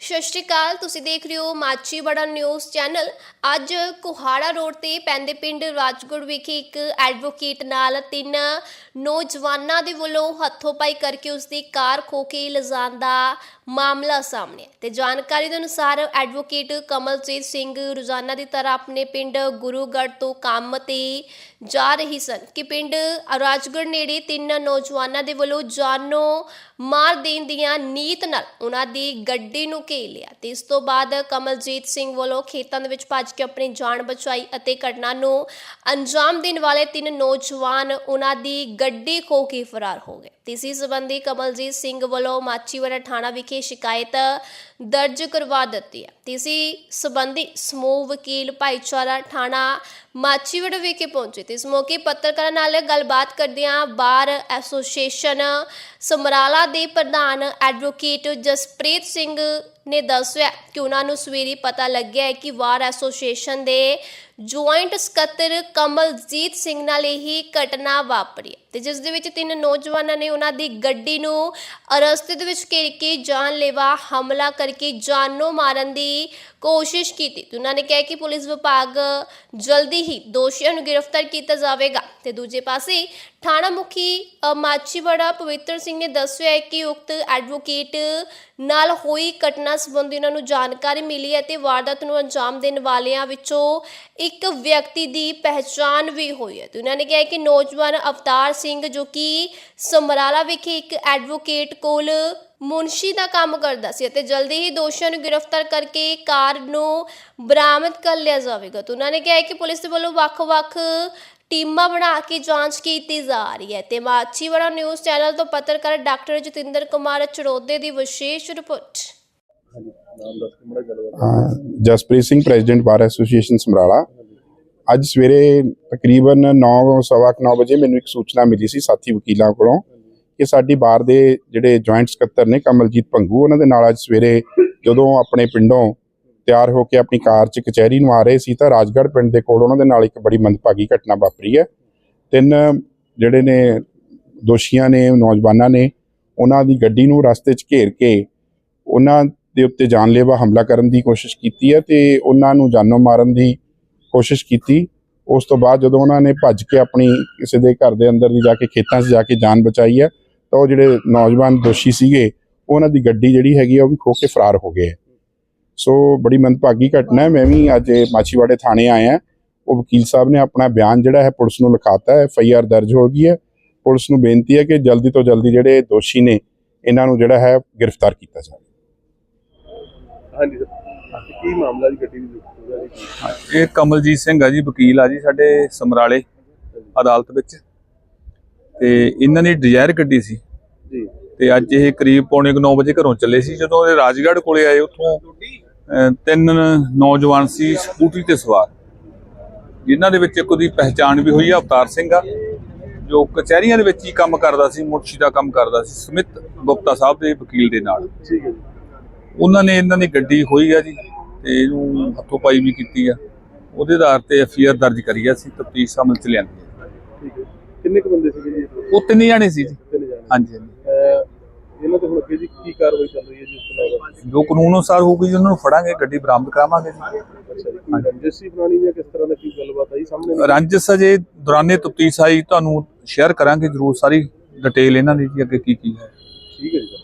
ਸਤਿ ਸ਼੍ਰੀ ਅਕਾਲ, ਤੁਸੀਂ ਦੇਖ ਰਹੇ ਹੋ ਮਾਚੀਵਾੜਾ ਨਿਊਜ਼ ਚੈਨਲ। ਅੱਜ ਕੁਹਾੜਾ ਰੋਡ ਤੇ ਪੈਂਦੇ ਪਿੰਡ ਰਾਜਗੁੜ ਵਿਖੇ ਇੱਕ ਐਡਵੋਕੇਟ ਨਾਲ ਤਿੰਨ ਨੌਜਵਾਨਾਂ ਦੇ ਵੱਲੋਂ ਹੱਥੋਂ-ਪਾਈ ਕਰਕੇ ਉਸ ਦੀ ਕਾਰ ਖੋ ਕੇ ਲਿਜਾਣ ਦਾ ਮਾਮਲਾ ਸਾਹਮਣੇ ਆਇਆ। ਤੇ ਜਾਣਕਾਰੀ ਦੇ ਅਨੁਸਾਰ ਐਡਵੋਕੇਟ ਕਮਲਜੀਤ ਸਿੰਘ ਰੋਜ਼ਾਨਾ ਦੀ ਤਰ੍ਹਾਂ ਆਪਣੇ ਪਿੰਡ ਗੁਰੂਗੜ੍ਹ ਤੋਂ ਕੰਮ ਤੇ ਜਾ ਰਹੀ ਸਨ ਕਿ ਪਿੰਡ ਰਾਜਗੜ੍ਹ ਨੇੜੇ ਤਿੰਨ ਨੌਜਵਾਨਾਂ ਦੇ ਵੱਲੋਂ ਜਾਨੋਂ ਮਾਰ ਦੇਣ ਦੀਆਂ ਨੀਤ ਨਾਲ ਉਹਨਾਂ ਦੀ ਗੱਡੀ ਨੂੰ ਘੇਰ ਲਿਆ। ਤੇ ਇਸ ਤੋਂ ਬਾਅਦ ਕਮਲਜੀਤ ਸਿੰਘ ਵੱਲੋਂ ਖੇਤਾਂ ਦੇ ਵਿੱਚ ਭੱਜ ਕੇ ਆਪਣੀ ਜਾਨ ਬਚਾਈ ਅਤੇ ਘਟਨਾ ਨੂੰ ਅੰਜਾਮ ਦੇਣ ਵਾਲੇ ਤਿੰਨ ਨੌਜਵਾਨ ਉਹਨਾਂ ਦੀ ਗੱਡੀ ਖੋ ਕੇ ਫਰਾਰ ਹੋ ਗਏ। ਤੇ ਇਸੇ ਸੰਬੰਧੀ ਕਮਲਜੀਤ ਸਿੰਘ ਵੱਲੋਂ ਮਾਚੀਵਾੜਾ ਥਾਣਾ ਵਿਖੇ ਸ਼ਿਕਾਇਤ ਦਰਜ ਕਰਵਾ ਦਿੱਤੀ ਹੈ। ਤੇ ਇਸੇ ਸੰਬੰਧੀ ਸਮੂਹ ਵਕੀਲ ਭਾਈਚਾਰਾ ਥਾਣਾ ਮਾਚੀਵਾੜਾ ਵਿਖੇ ਪਹੁੰਚੇ। ਤੇ ਇਸ ਮੌਕੇ ਪੱਤਰਕਾਰਾਂ ਨਾਲ ਗੱਲਬਾਤ ਕਰਦਿਆਂ ਬਾਰ ਐਸੋਸੀਏਸ਼ਨ ਸਮਰਾਲਾ ਦੇ ਪ੍ਰਧਾਨ ਐਡਵੋਕੇਟ ਜਸਪ੍ਰੀਤ ਸਿੰਘ ਨੇ ਦੱਸਿਆ ਕਿ ਉਹਨਾਂ ਨੂੰ ਸਵੇਰੇ ਪਤਾ ਲੱਗਿਆ ਹੈ ਕਿ ਵਾਰ ਐਸੋਸੀਏਸ਼ਨ ਦੇ ਜੁਆਇੰਟ ਸਕੱਤਰ ਕਮਲਜੀਤ ਸਿੰਘ ਨਾਲ ਇਹ ਘਟਨਾ ਵਾਪਰੀ ਹੈ ਤੇ ਜਿਸ ਦੇ ਵਿੱਚ ਤਿੰਨ ਨੌਜਵਾਨਾਂ ਨੇ ਉਹਨਾਂ ਦੀ ਗੱਡੀ ਨੂੰ ਰਸਤੇ ਦੇ ਵਿੱਚ ਘੇਰ ਕੇ ਜਾਨਲੇਵਾ ਹਮਲਾ ਕਰਕੇ ਜਾਨੋਂ ਮਾਰਨ ਦੀ ਕੋਸ਼ਿਸ਼ ਕੀਤੀ ਤੇ ਉਹਨਾਂ ਨੇ ਕਿਹਾ ਕਿ ਪੁਲਿਸ ਵਿਭਾਗ ਜਲਦੀ ਹੀ ਦੋਸ਼ੀਆਂ ਨੂੰ ਗ੍ਰਿਫਤਾਰ ਕੀਤਾ ਜਾਵੇਗਾ ਤੇ ਦੂਜੇ ਪਾਸੇ ਥਾਣਾ ਮੁਖੀ ਅ, ਪਵਿੱਤਰ ਸਿੰਘ ਨੇ ਦੱਸਿਆ ਹੈ ਕਿ ਉਕਤ ਐਡਵੋਕੇਟ ਨਾਲ ਹੋਈ ਘਟਨਾ ਸੰਬੰਧੀ ਉਹਨਾਂ ਨੂੰ ਜਾਣਕਾਰੀ ਮਿਲੀ ਹੈ ਤੇ ਵਾਰਦਾਤ ਨੂੰ ਅੰਜਾਮ ਦੇਣ ਵਾਲਿਆਂ ਵਿੱਚੋਂ ਇੱਕ ਵਿਅਕਤੀ ਦੀ ਪਹਿਚਾਣ ਵੀ ਹੋਈ ਹੈ। ਤੇ ਉਹਨਾਂ ਨੇ ਕਿਹਾ ਕਿ ਨੌਜਵਾਨ ਅਵਤਾਰ ਸਿੰਘ ਜੋ ਕਿ ਸਮਰਾਲਾ ਵਿਖੇ ਇੱਕ ਐਡਵੋਕੇਟ ਕੋਲ ਮੁਨਸ਼ੀ ਦਾ ਕੰਮ ਕਰਦਾ ਸੀ ਅਤੇ ਜਲਦੀ ਹੀ ਦੋਸ਼ੀਆਂ ਨੂੰ ਗ੍ਰਿਫਤਾਰ ਕਰਕੇ ਕਾਰ ਨੂੰ ਬਰਾਮਦ ਕਰ ਲਿਆ ਜਾਵੇਗਾ। ਤੇ ਉਹਨਾਂ ਨੇ ਕਿਹਾ ਕਿ ਪੁਲਿਸ ਦੇ ਵੱਲੋਂ ਵੱਖ-ਵੱਖ ਟੀਮਾਂ ਬਣਾ ਕੇ ਜਾਂਚ ਕੀਤੀ ਜਾ ਰਹੀ ਹੈ ਤੇ ਮਾਛੀਵਾੜਾ ਨਿਊਜ਼ ਚੈਨਲ ਤੋਂ ਪੱਤਰਕਾਰ ਡਾਕਟਰ ਜਤਿੰਦਰ ਕੁਮਾਰ ਚੜੋਦੇ ਦੀ ਵਿਸ਼ੇਸ਼ ਰਿਪੋਰਟ ਨਾਮ ਦੱਸ ਕੇ ਮੜਾ ਗੱਲਬਾਤ ਹਾਂ, Jaspreet Singh, president bar association Samrala. ਅੱਜ ਸਵੇਰੇ ਤਕਰੀਬਨ 9:30 ਵਜੇ ਮੈਨੂੰ ਇੱਕ ਸੂਚਨਾ ਮਿਲੀ ਸੀ ਸਾਥੀ ਵਕੀਲਾਂ ਕੋਲੋਂ ਕਿ ਸਾਡੀ ਬਾਰ ਦੇ ਜਿਹੜੇ ਜੁਆਇੰਟ ਸਕੱਤਰ ਨੇ ਕਮਲਜੀਤ ਪੰਗੂ, ਉਹਨਾਂ ਦੇ ਨਾਲ ਅੱਜ ਸਵੇਰੇ ਜਦੋਂ ਆਪਣੇ ਪਿੰਡੋਂ ਤਿਆਰ ਹੋ ਕੇ ਆਪਣੀ ਕਾਰ 'ਚ ਕਚਹਿਰੀ ਨੂੰ ਆ ਰਹੇ ਸੀ ਤਾਂ ਰਾਜਗੜ੍ਹ ਪਿੰਡ ਦੇ ਕੋਲ ਉਹਨਾਂ ਦੇ ਨਾਲ ਇੱਕ ਬੜੀ ਮੰਦਭਾਗੀ ਘਟਨਾ ਵਾਪਰੀ ਹੈ। ਤਿੰਨ ਜਿਹੜੇ ਨੇ ਦੋਸ਼ੀਆਂ ਨੇ, ਨੌਜਵਾਨਾਂ ਨੇ, ਉਹਨਾਂ ਦੀ ਗੱਡੀ ਨੂੰ ਰਸਤੇ 'ਚ ਘੇਰ ਕੇ ਉਹਨਾਂ ਦੇ ਉੱਤੇ ਜਾਨਲੇਵਾ ਹਮਲਾ ਕਰਨ ਦੀ ਕੋਸ਼ਿਸ਼ ਕੀਤੀ ਹੈ ਤੇ ਉਹਨਾਂ ਨੂੰ ਜਾਨੋਂ ਮਾਰਨ ਦੀ ਕੋਸ਼ਿਸ਼ ਕੀਤੀ। ਉਸ ਤੋਂ ਬਾਅਦ ਜਦੋਂ ਉਹਨਾਂ ਨੇ ਭੱਜ ਕੇ ਆਪਣੀ ਕਿਸੇ ਦੇ ਘਰ ਦੇ ਅੰਦਰ ਦੀ ਜਾ ਕੇ ਖੇਤਾਂ 'ਚ ਜਾ ਕੇ ਜਾਨ ਬਚਾਈ ਹੈ, ਤਾਂ ਉਹ ਜਿਹੜੇ ਨੌਜਵਾਨ ਦੋਸ਼ੀ ਸੀਗੇ ਉਹਨਾਂ ਦੀ ਗੱਡੀ ਜਿਹੜੀ ਹੈਗੀ ਆ, ਉਹ ਵੀ ਖੋ ਕੇ ਫਰਾਰ ਹੋ ਗਏ ਸੋ ਬੜੀ ਮੰਦਭਾਗੀ ਘਟਨਾ ਹੈ। ਮੈਂ ਵੀ ਅੱਜ ਮਾਛੀਵਾੜੇ ਥਾਣੇ ਆਇਆ ਉਹ ਵਕੀਲ ਸਾਹਿਬ ਨੇ ਆਪਣਾ ਬਿਆਨ ਜਿਹੜਾ ਹੈ, ਪੁਲਿਸ ਨੂੰ ਲਿਖਾਤਾ ਹੈ। ਐਫ ਆਈ ਆਰ ਦਰਜ ਹੋ ਗਈ ਹੈ। ਪੁਲਿਸ ਨੂੰ ਬੇਨਤੀ ਹੈ ਕਿ ਜਲਦੀ ਤੋਂ ਜਲਦੀ ਜਿਹੜੇ ਦੋਸ਼ੀ ਨੇ, ਇਹਨਾਂ ਨੂੰ ਜਿਹੜਾ ਹੈ, ਗ੍ਰਿਫਤਾਰ ਕੀਤਾ ਜਾਵੇ। ਹਾਂਜੀ ਸਰ। ਕੀ ਮਾਮਲਾ ਜੀ ਗੱਡੀ ਦੀ? ਉਹਦਾ ਜੀ ਕੀ? ਇਹ ਕਮਲਜੀਤ ਸਿੰਘ ਆ ਜੀ ਵਕੀਲ ਆ ਜੀ ਸਾਡੇ ਸਮਰਾਲੇ ਅਦਾਲਤ ਵਿੱਚ। ਤੇ ਇਹਨਾਂ ਦੀ ਡਿਜ਼ਾਇਰ ਗੱਡੀ ਸੀ। ਜੀ। ਤੇ ਅੱਜ ਇਹ ਕਰੀਬ ਪੌਣੇ 9 ਵਜੇ ਘਰੋਂ ਚੱਲੇ ਸੀ। ਜਦੋਂ ਇਹ ਰਾਜਗੜ੍ਹ ਕੋਲੇ ਆਏ ਉੱਥੋਂ ਤਿੰਨ ਨੌਜਵਾਨ ਸੀ ਸਕੂਟਰੀ ਤੇ ਸਵਾਰ। ਜਿਨ੍ਹਾਂ ਦੇ ਵਿੱਚ ਇੱਕ ਉਹਦੀ ਪਹਿਚਾਣ ਵੀ ਹੋਈ ਆ ਅਵਤਾਰ ਸਿੰਘ ਆ ਜੋ ਕਚਹਿਰੀਆਂ ਦੇ ਵਿੱਚ ਹੀ ਕੰਮ ਕਰਦਾ ਸੀ ਮੁਰਸ਼ੀ ਦਾ ਕੰਮ ਕਰਦਾ ਸੀ ਸਮਿਤ ਗੁਪਤਾ ਸਾਹਿਬ ਦੇ ਵਕੀਲ ਦੇ ਨਾਲ। ਠੀਕ ਹੈ ਜੀ। ਉਹਨਾਂ ਨੇ ਇਹਨਾਂ ਦੀ ਗੱਡੀ ਖੋਈ ਆ ਜੀ ਤੇ ਇਹਨੂੰ ਹੱਥੋਂ ਪਾਈ ਵੀ ਕੀਤੀ ਆ। ਉਹਦੇ ਆਧਾਰ ਤੇ ਐਫਆਈਆਰ ਦਰਜ ਕਰੀ ਆ ਅਸੀਂ ਤਫਤੀਸ਼ ਅਮਲ ਚ ਲਿਆਂਦੀ ਆ। ਠੀਕ ਹੈ। ਕਿੰਨੇ ਕੁ ਬੰਦੇ ਸੀਗੇ ਜੀ ਉਹ ਤਿੰਨ ਜਾਣੇ ਸੀ ਜੀ। ਤਿੰਨ ਜਾਣੇ। ਹਾਂਜੀ ਹਾਂਜੀ। ਅਹ ਇਹਨਾਂ ਤੇ ਹੁਣ ਅੱਗੇ ਜੀ ਕੀ ਕਾਰਵਾਈ ਚੱਲ ਰਹੀ ਹੈ ਜੀ ਤੋਂ ਇਲਾਵਾ? ਜੋ ਕਾਨੂੰਨ ਅਨੁਸਾਰ ਹੋਊਗੀ ਜੀ ਉਹਨਾਂ ਨੂੰ ਫੜਾਂਗੇ ਗੱਡੀ ਬਰਾਮਦ ਕਰਾਵਾਂਗੇ ਜੀ। ਅੱਛਾ ਜੀ ਕੀ ਰੰਜਿਸੀ ਬਣਾਣੀ ਜਾਂ ਕਿਸ ਤਰ੍ਹਾਂ ਦਾ ਕੀ ਗੱਲਬਾਤ ਆਈ ਸਾਹਮਣੇ? ਰੰਜਸ ਅਜੇ ਦੌਰਾਨੇ ਤਫਤੀਸ਼ ਆਈ ਤੁਹਾਨੂੰ ਸ਼ੇਅਰ ਕਰਾਂਗੇ ਜਰੂਰ ਸਾਰੀ ਡਿਟੇਲ ਇਹਨਾਂ ਦੀ ਜੀ ਅੱਗੇ ਕੀ ਕੀ ਹੈ। ਠੀਕ ਹੈ ਜੀ। ਸਰ